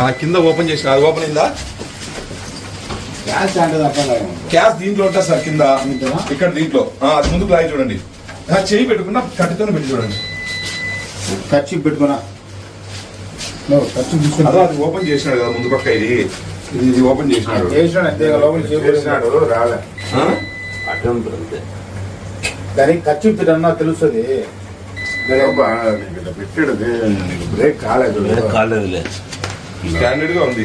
ఆ, కింద ఓపెన్ చేసిన అది ఓపెన్ అయిందా? గ్యాస్ దీంట్లో ఉంటుంది సార్ కింద? ఇక్కడ దీంట్లో. ఆ, అది ముందుకు లాగి చూడండి. ఆ, చేయి పెట్టుకున్నా కట్టితోనే పెట్టి చూడండి. ఖర్చు పెట్టుకున్నా. ఖర్చు అదో తీసుకున్నా. అది ఓపెన్ చేసినాడు కదా ముందు పక్క ఇది. ఇది ఓపెన్ చేసినాడు. చేసినాడు రాలే. దానికి ఖర్చు పెట్టన్నా తెలుస్తుంది. పెట్టాడు బ్రేక్ కాలేదు కాలేదులే. స్టాండర్డ్గా ఉంది.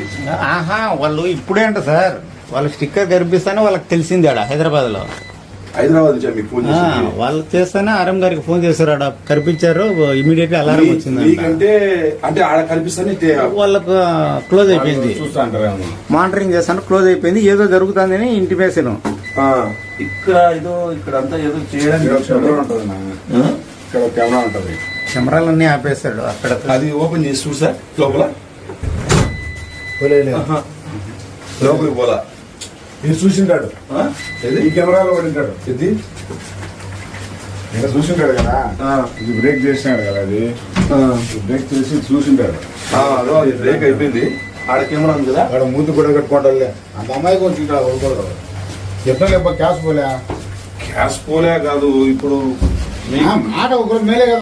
ఆహా వాళ్ళు ఇప్పుడే అంట సార్. వాళ్ళ స్టిక్కర్ కనిపిస్తానే వాళ్ళకి తెలిసింది ఆడ హైదరాబాద్లో హైదరాబాద్ నుంచి మీకు ఫోన్ వాళ్ళు చేస్తేనే ఆర్ఎం గారికి ఫోన్ చేశారు ఆడ. కనిపించారు ఇమీడియట్ అలారం వచ్చింది మీకంటే అంటే ఆడ కనిపిస్తానే వాళ్ళకు క్లోజ్ అయిపోయింది. చూస్తా అంటారు మానిటరింగ్ చేస్తాను క్లోజ్ అయిపోయింది. ఏదో జరుగుతుందని ఇంటిమేషన్ ఆ, ఇక్కడ ఏదో ఇక్కడ అంతా ఏదో చేయడానికి ఇక్కడ కెమెరా ఉంటుంది నా. ఆ? ఇక్కడ కెమెరా ఉంటుంది. కెమెరాలన్నీ ఆపేశాడు అక్కడ. అది ఓపెన్ చేసి చూడు సార్ లోపల. లోపలికి పోలా. ఇది చూసింటాడు? ఈ కెమెరాలో పడింటాడు ఇది ఇక్కడ చూసింటాడు కదా. ఇది బ్రేక్ చేసినాడు కదా అది. బ్రేక్ చేసి చూసింటాడు. బ్రేక్ అయిపోయింది. ఆడ కెమెరా ఉంది కదా. అక్కడ మూతి కూడా కట్టుకోవట్లే అంత అమ్మాయి కొంచెం కొడుకోడు లేప క్యాష్ పోలే? గ్యాస్ పోలే కాదు ఇప్పుడు మాట ఒకరు మేలే కదా.